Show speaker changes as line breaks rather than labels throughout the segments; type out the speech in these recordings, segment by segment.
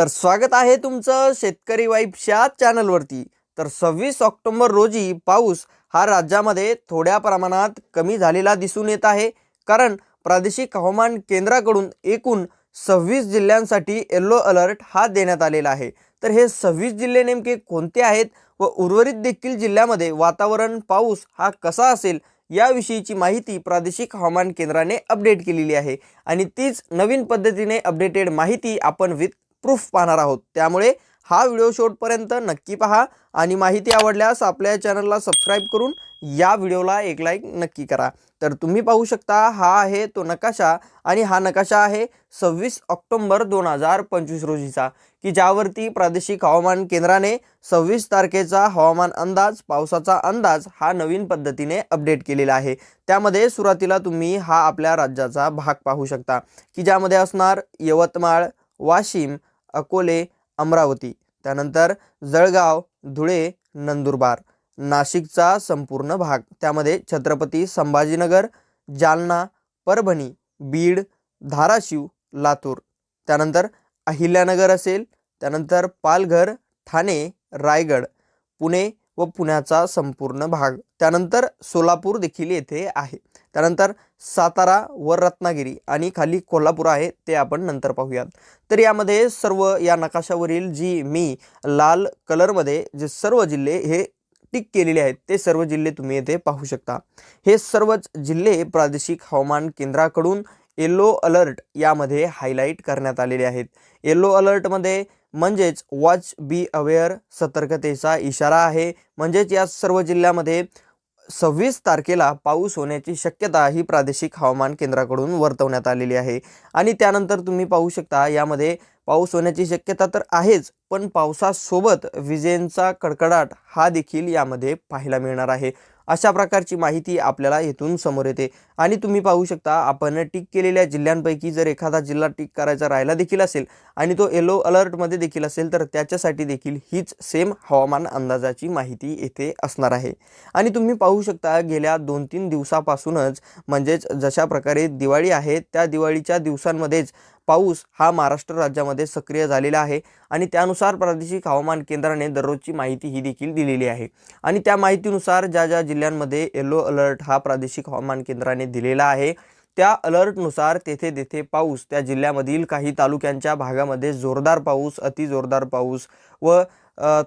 तर स्वागत आहे तुमचं शेतकरी वाईफच्या चॅनलवरती. तर सव्वीस ऑक्टोंबर रोजी पाऊस हा राज्यामध्ये थोड्या प्रमाणात कमी झालेला दिसून येत आहे. कारण प्रादेशिक हवामान केंद्राकडून एकूण सव्वीस जिल्ह्यांसाठी येल्लो अलर्ट हा देण्यात आलेला आहे. तर हे सव्वीस जिल्हे नेमके कोणते आहेत व उर्वरित देखील जिल्ह्यामध्ये वातावरण पाऊस हा कसा असेल याविषयीची माहिती प्रादेशिक हवामान केंद्राने अपडेट केलेली आहे. आणि तीच नवीन पद्धतीने अपडेटेड माहिती आपण विथ प्रूफ पाहणार आहोत. त्यामुळे हा व्हिडिओ शेवटपर्यंत नक्की पहा आणि माहिती आवडल्यास आपल्या चॅनलला सबस्क्राईब करून या व्हिडिओला एक लाईक नक्की करा. तर तुम्ही पाहू शकता हा आहे तो नकाशा आणि हा नकाशा आहे सव्वीस ऑक्टोंबर दोन हजार पंचवीस रोजीचा की ज्यावरती प्रादेशिक हवामान केंद्राने सव्वीस तारखेचा हवामान अंदाज पावसाचा अंदाज हा नवीन पद्धतीने अपडेट केलेला आहे. त्यामध्ये सुरुवातीला तुम्ही हा आपल्या राज्याचा भाग पाहू शकता की ज्यामध्ये असणार यवतमाळ वाशिम अकोले अमरावती. त्यानंतर जळगाव धुळे नंदुरबार. नाशिकचा संपूर्ण भाग. त्यामध्ये छत्रपती संभाजीनगर जालना परभणी बीड धाराशिव लातूर. त्यानंतर अहिल्यानगर असेल. त्यानंतर पालघर ठाणे रायगड. पुणे व पुण्याचा संपूर्ण भाग. त्यानंतर सोलापूर देखील येथे आहे. त्यानंतर सातारा व रत्नागिरी आणि खाली कोल्हापूर आहे ते आपण नंतर पाहूयात. तर यामध्ये सर्व या नकाशावरील जी मी लाल कलरमध्ये जे सर्व जिल्हे हे टिक केलेले आहेत ते सर्व जिल्हे तुम्ही येथे पाहू शकता. हे सर्वच जिल्हे प्रादेशिक हवामान केंद्राकडून येलो अलर्ट यामध्ये हायलाईट करण्यात आलेले आहेत. येलो अलर्टमध्ये म्हणजेच वॉच बी अवेअर सतर्कतेचा इशारा आहे. म्हणजेच या सर्व जिल्ह्यामध्ये सव्वीस तारखेला पाऊस होण्याची शक्यता ही प्रादेशिक हवामान केंद्राकडून वर्तवण्यात आलेली आहे. आणि त्यानंतर तुम्ही पाहू शकता यामध्ये पाऊस होण्याची शक्यता तर आहेच पण पावसासोबत विजेंचा कडकडाट हा देखील यामध्ये पाहायला मिळणार आहे. अशा प्रकारची माहिती आपल्याला इथून समोर येते. आणि तुम्ही पाहू शकता आपण टिक केलेल्या जिल्ह्यांपैकी जर एखादा जिल्हा टिक करायचा राहिला देखील असेल आणि तो येलो अलर्टमध्ये देखील असेल तर त्याच्यासाठी देखील हीच सेम हवामान अंदाजाची माहिती येथे असणार आहे. आणि तुम्ही पाहू शकता गेल्या दोन तीन दिवसापासूनच म्हणजेच जशा प्रकारे दिवाळी आहे त्या दिवाळीच्या दिवसांमध्येच पाऊस हा महाराष्ट्र राज्यामध्ये सक्रिय झालेला आहे आणि त्यानुसार प्रादेशिक हवामान केंद्राने दररोजची माहिती ही देखील दिलेली आहे. आणि त्या माहितीनुसार ज्या ज्या जिल्ह्यांमध्ये येलो अलर्ट हा प्रादेशिक हवामान केंद्राने दिलेला आहे त्या अलर्टनुसार तेथे तेथे पाऊस त्या जिल्ह्यामधील काही तालुक्यांच्या भागामध्ये जोरदार पाऊस अति जोरदार पाऊस व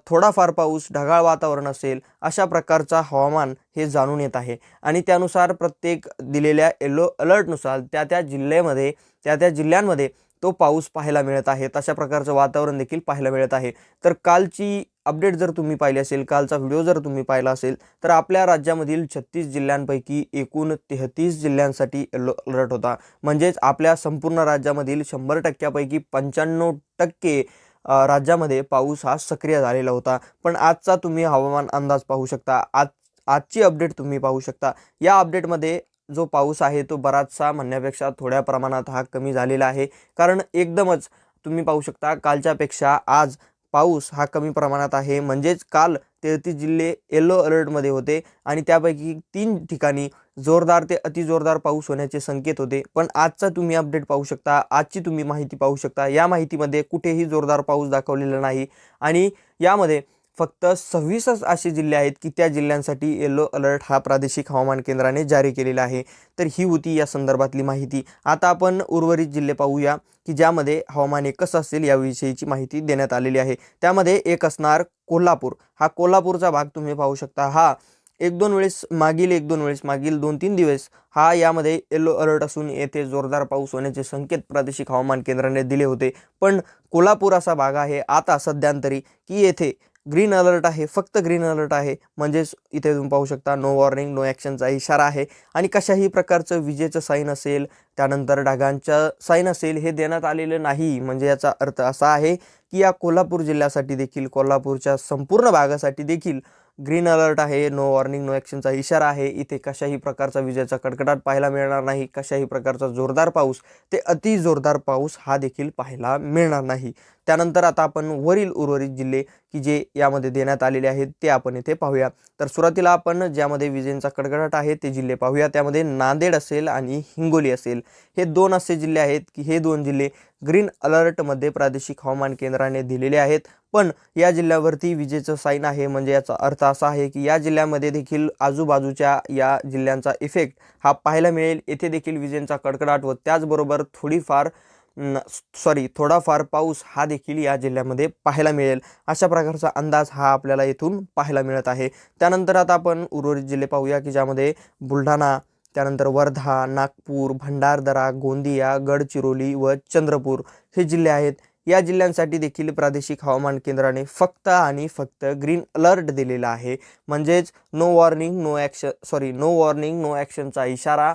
थोडाफार पाऊस ढगाळ वातावरण असेल अशा प्रकारचा हवामान हे जाणून येत आहे. आणि त्यानुसार प्रत्येक दिलेल्या येलो अलर्टनुसार त्या त्या जिल्ह्यामध्ये त्या त्या जिल्ह्यांमध्ये तो पाऊस पाहायला मिळत आहे. तशा प्रकारचं वातावरण देखील पाहायला मिळत आहे. तर कालची अपडेट जर तुम्ही पाहिली असेल कालचा व्हिडिओ जर तुम्ही पाहिला असेल तर आपल्या राज्यामधील छत्तीस जिल्ह्यांपैकी एकूण तेहतीस जिल्ह्यांसाठी येलो अलर्ट होता. म्हणजेच आपल्या संपूर्ण राज्यामधील शंभर टक्क्यापैकी पंच्याण्णव टक्के राज्यामध्ये पाऊस हा सक्रिय झालेला होता. पण आजचा तुम्ही हवामान अंदाज पाहू शकता. आज आजची अपडेट तुम्ही पाहू शकता. या अपडेटमध्ये जो पाऊस आहे तो बराचसा म्हणण्यापेक्षा थोड्या प्रमाणात हा कमी झालेला आहे. कारण एकदमच तुम्ही पाहू शकता कालच्यापेक्षा आज पाऊस हा कमी प्रमाणात आहे. म्हणजेच काल तेहतीस जिल्हे येलो अलर्टमध्ये होते. आणि त्यापैकी तीन ठिकाणी जोरदार ते अतिजोरदार पाऊस होण्याचे संकेत होते. पण आजचा तुम्ही अपडेट पाहू शकता आजची तुम्ही माहिती पाहू शकता. या माहितीमध्ये कुठेही जोरदार पाऊस दाखवलेला नाही. आणि यामध्ये फक्त सव्वीसच असे जिल्हे आहेत की त्या जिल्ह्यांसाठी येलो अलर्ट हा प्रादेशिक हवामान केंद्राने जारी केलेला आहे. तर ही होती या संदर्भातली माहिती. आता आपण उर्वरित जिल्हे पाहूया की ज्यामध्ये हवामान कसं असेल याविषयीची माहिती देण्यात आलेली आहे. त्यामध्ये एक असणार कोल्हापूर. हा कोल्हापूरचा भाग तुम्ही पाहू शकता. हा एक दोन वेळेस मागील एक दोन वेळेस मागील दोन तीन दिवस हा यामध्ये येलो अलर्ट असून येथे जोरदार पाऊस होण्याचे संकेत प्रादेशिक हवामान केंद्राने दिले होते. पण कोल्हापूर असा भाग आहे आता सध्यांतरी की येथे ग्रीन अलर्ट आहे फक्त ग्रीन अलर्ट आहे. म्हणजेच इथे तुम्ही पाहू शकता नो वॉर्निंग नो ॲक्शनचा इशारा आहे. आणि कशाही प्रकारचं विजेचं साईन असेल त्यानंतर ढगांचं साईन असेल हे देण्यात आलेलं नाही. म्हणजे याचा अर्थ असा आहे की या कोल्हापूर जिल्ह्यासाठी देखील कोल्हापूरच्या संपूर्ण भागासाठी देखील ग्रीन अलर्ट आहे नो वॉर्निंग नो ॲक्शनचा इशारा आहे. इथे कशाही प्रकारचा विजेचा कडकडाट पाहायला मिळणार नाही. कशाही प्रकारचा जोरदार पाऊस ते अति जोरदार पाऊस हा देखील पाहायला मिळणार नाही. त्यानंतर आता आपण वरील उर्वरित जिल्हे की जे यामध्ये देण्यात आलेले आहेत ते आपण येथे पाहूया. तर सुरुवातीला आपण ज्यामध्ये विजेंचा कडकडाट आहे ते जिल्हे पाहूया. त्यामध्ये नांदेड असेल आणि हिंगोली असेल. हे दोन असे जिल्हे आहेत की हे दोन जिल्हे ग्रीन अलर्टमध्ये प्रादेशिक हवामान केंद्राने दिलेले आहेत. पण या जिल्ह्यावरती विजेचं साईन आहे. म्हणजे याचा अर्थ असा आहे की या जिल्ह्यामध्ये देखील आजूबाजूच्या या जिल्ह्यांचा इफेक्ट हा पाहायला मिळेल. येथे देखील विजेंचा कडकडाट व त्याचबरोबर थोडीफार सॉरी थोडाफार पाऊस हा देखील या जिल्ह्यामध्ये पाहायला मिळेल. अशा प्रकारचा अंदाज हा आपल्याला येथून पाहायला मिळत आहे. त्यानंतर आता आपण उर्वरित जिल्हे पाहूया की ज्यामध्ये बुलढाणा त्यानंतर वर्धा नागपूर भंडारदरा गोंदिया गडचिरोली व चंद्रपूर हे जिल्हे आहेत. या जिल्ह्यांसाठी देखील प्रादेशिक हवामान केंद्राने फक्त आणि फक्त ग्रीन अलर्ट दिलेला आहे. म्हणजेच no warning no action sorry no warning no ॲक्शनचा इशारा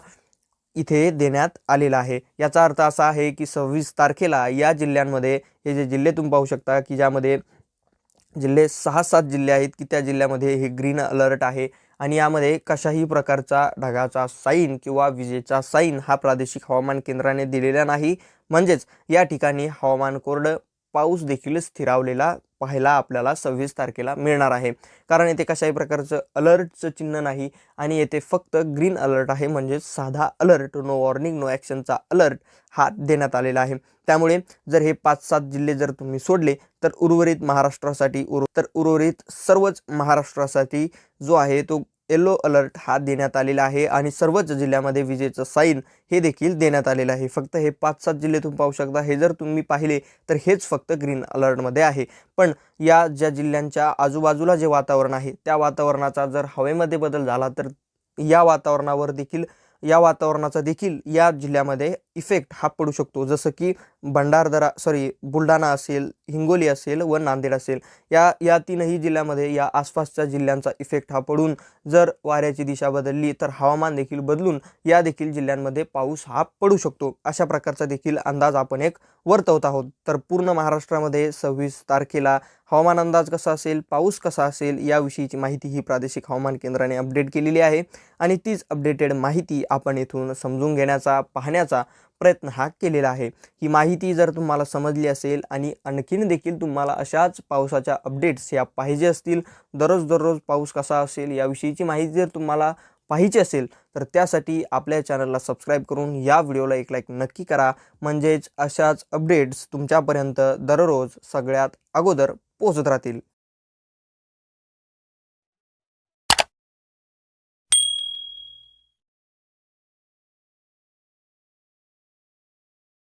इथे देण्यात आलेला आहे. याचा अर्थ असा आहे की सव्वीस तारखेला या जिल्ह्यांमध्ये हे जे जिल्हे तुम्ही पाहू शकता की ज्यामध्ये जिल्हे सहा सात जिल्हे आहेत की त्या जिल्ह्यामध्ये हे ग्रीन अलर्ट आहे आणि यामध्ये कशाही प्रकारचा ढगाचा साईन किंवा विजेचा साईन हा प्रादेशिक हवामान केंद्राने दिलेला नाही. म्हणजेच या ठिकाणी हवामान कोरडं पाऊस देखील स्थिरावलेला पाहायला आपल्याला सव्वीस तारखेला मिळणार आहे. कारण येथे कशाही प्रकारचं अलर्टचं चिन्ह नाही आणि येथे फक्त ग्रीन अलर्ट आहे म्हणजे साधा अलर्ट नो वॉर्निंग नो ॲक्शनचा अलर्ट हा देण्यात आलेला आहे. त्यामुळे जर हे पाच सात जिल्हे जर तुम्ही सोडले तर उर्वरित महाराष्ट्रासाठी उर तर उर्वरित सर्वच महाराष्ट्रासाठी जो आहे तो येलो अलर्ट हा देण्यात आलेला आहे आणि सर्वच जिल्ह्यामध्ये विजेचं साईन हे देखील देण्यात आलेलं आहे. फक्त हे पाच सात जिल्हे तुम्ही पाहू शकता. हे जर तुम्ही पाहिले तर हेच फक्त ग्रीन अलर्टमध्ये आहे. पण या ज्या जिल्ह्यांच्या आजूबाजूला जे वातावरण आहे त्या वातावरणाचा जर हवेमध्ये बदल झाला तर या वातावरणावर देखील या वातावरणाचा देखील या जिल्ह्यामध्ये इफेक्ट हा पडू शकतो. जसं की भंडारदरा सॉरी बुलढाणा असेल हिंगोली असेल व नांदेड असेल या या तीनही जिल्ह्यामध्ये या आसपासच्या जिल्ह्यांचा इफेक्ट हा पडून जर वाऱ्याची दिशा बदलली तर हवामान देखील बदलून या देखील जिल्ह्यांमध्ये पाऊस हा पडू शकतो. अशा प्रकारचा देखील अंदाज आपण एक वर्तवत आहोत. तर पूर्ण महाराष्ट्रामध्ये सव्वीस तारखेला हवामान अंदाज कसा असेल पाऊस कसा असेल याविषयीची माहिती ही प्रादेशिक हवामान केंद्राने अपडेट केलेली आहे. आणि तीच अपडेटेड माहिती आपण येथून समजून घेण्याचा पाहण्याचा प्रयत्न हा केलेला आहे. ही माहिती जर तुम्हाला समजली असेल आणि आणखीन देखील तुम्हाला अशाच पावसाच्या अपडेट्स या पाहिजे असतील दररोज दररोज पाऊस कसा असेल याविषयीची माहिती जर तुम्हाला पाहिजे असेल तर त्यासाठी आपल्या चॅनलला सबस्क्राईब करून या व्हिडिओला एक लाईक नक्की करा. म्हणजेच अशाच अपडेट्स तुमच्यापर्यंत दररोज सगळ्यात अगोदर पोहोचत राहतील.